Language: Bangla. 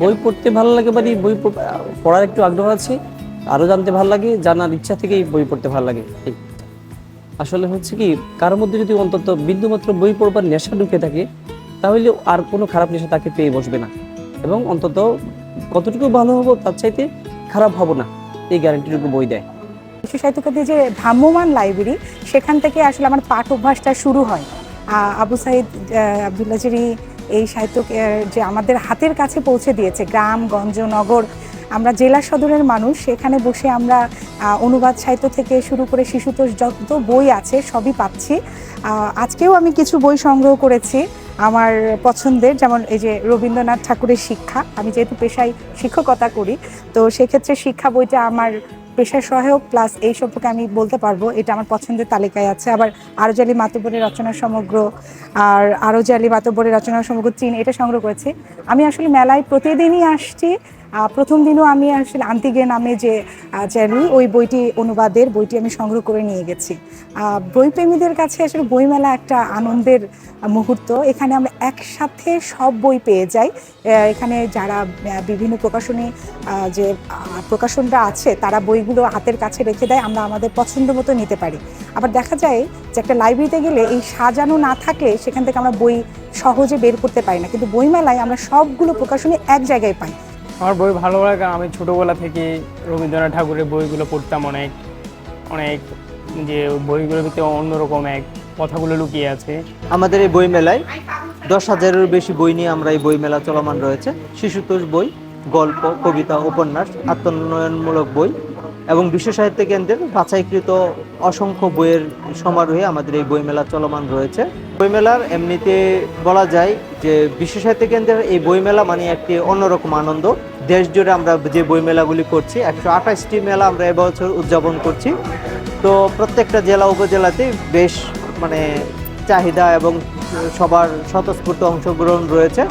বই পড়তে ভালো লাগে মানে বই পড়ার একটু আগ্রহ আছে আরও জানতে ভালো লাগে জানার ইচ্ছা থেকেই বই পড়তে ভালো লাগে। আসলে হচ্ছে কি কারোর মধ্যে যদি অন্তত বিন্দুমাত্র বই পড়বার নেশা ঢুকে থাকে তাহলে আর কোনো খারাপ নেশা তাকে পেয়ে বসবে না। এবং অন্তত কতটুকু ভালো হব তার চাইতে খারাপ হব না এই গ্যারান্টিটুকু বই দেয়। বিশ্ব সাহিত্যকৃতি যে ভ্রাম্যমান লাইব্রেরি সেখান থেকে আসলে আমার পাঠ অভ্যাসটা শুরু হয়। আবু সাইদ আহ, আবদুল্লাহ জিরি এই সাহিত্য আহ, যে আমাদের হাতের কাছে পৌঁছে দিয়েছে গ্রাম গঞ্জ নগর আমরা জেলা সদরের মানুষ সেখানে বসে আমরা অনুবাদ সাহিত্য থেকে শুরু করে শিশুতোষ যত বই আছে সবই পাচ্ছি। আজকেও আমি কিছু বই সংগ্রহ করেছি আমার পছন্দের যেমন এই যে রবীন্দ্রনাথ ঠাকুরের শিক্ষা। আমি যেহেতু পেশায় শিক্ষকতা করি তো সেক্ষেত্রে শিক্ষা বইটা আমার পেশার সহায়ক প্লাস এই সম্পর্কে আমি বলতে পারব, এটা আমার পছন্দের তালিকায় আছে। আবার আরজালি মাতব্বরের রচনা সমগ্র আর আরজালি মাতব্বরের রচনা সমগ্র চীন, এটা সংগ্রহ করেছি। আমি আসলে মেলায় প্রতিদিনই আসছি প্রথম দিনও আমি আসলে আন্তিগে নামে যে চ্যানেল ওই বইটি অনুবাদের বইটি আমি সংগ্রহ করে নিয়ে গেছি। বইপ্রেমীদের কাছে আসলে বইমেলা একটা আনন্দের মুহূর্ত। এখানে আমরা একসাথে সব বই পেয়ে যাই। এখানে যারা বিভিন্ন প্রকাশনী যে প্রকাশনরা আছে, তারা বইগুলো হাতের কাছে রেখে দেয়। আমরা আমাদের পছন্দ মতো নিতে পারি। আবার দেখা যায় যে, একটা লাইব্রেরিতে গেলে এই সাজানো না থাকলে সেখান থেকে আমরা বই সহজে বের করতে পারি না। কিন্তু বইমেলায় আমরা সবগুলো প্রকাশনী এক জায়গায় পাই। আমার বই ভালো লাগে কারণ আমি ছোটোবেলা থেকে রবীন্দ্রনাথ ঠাকুরের বইগুলো পড়তাম অনেক অনেক, যে বইগুলোর ভিতরে অন্যরকম এক কথাগুলো লুকিয়ে আছে। আমাদের এই বইমেলায় দশ হাজারেরও বেশি বই নিয়ে আমরা এই বইমেলা চলমান রয়েছে। শিশুতোষ বই, গল্প, কবিতা, উপন্যাস, আত্মোন্নয়নমূলক বই এবং বিশ্ব সাহিত্য কেন্দ্রের বাছাইকৃত অসংখ্য বইয়ের সমারোহে আমাদের এই বইমেলা চলমান রয়েছে। বইমেলার এমনিতে বলা যায় যে বিশ্ব সাহিত্য কেন্দ্রের এই বইমেলা মানে একটি অন্যরকম আনন্দ। দেশ জুড়ে আমরা যে বইমেলাগুলি করছি, একশো আঠাশটি মেলা আমরা এবছর উদযাপন করছি। তো প্রত্যেকটা জেলা উপজেলাতে বেশ মানে চাহিদা এবং সবার স্বতঃস্ফূর্ত অংশগ্রহণ রয়েছে।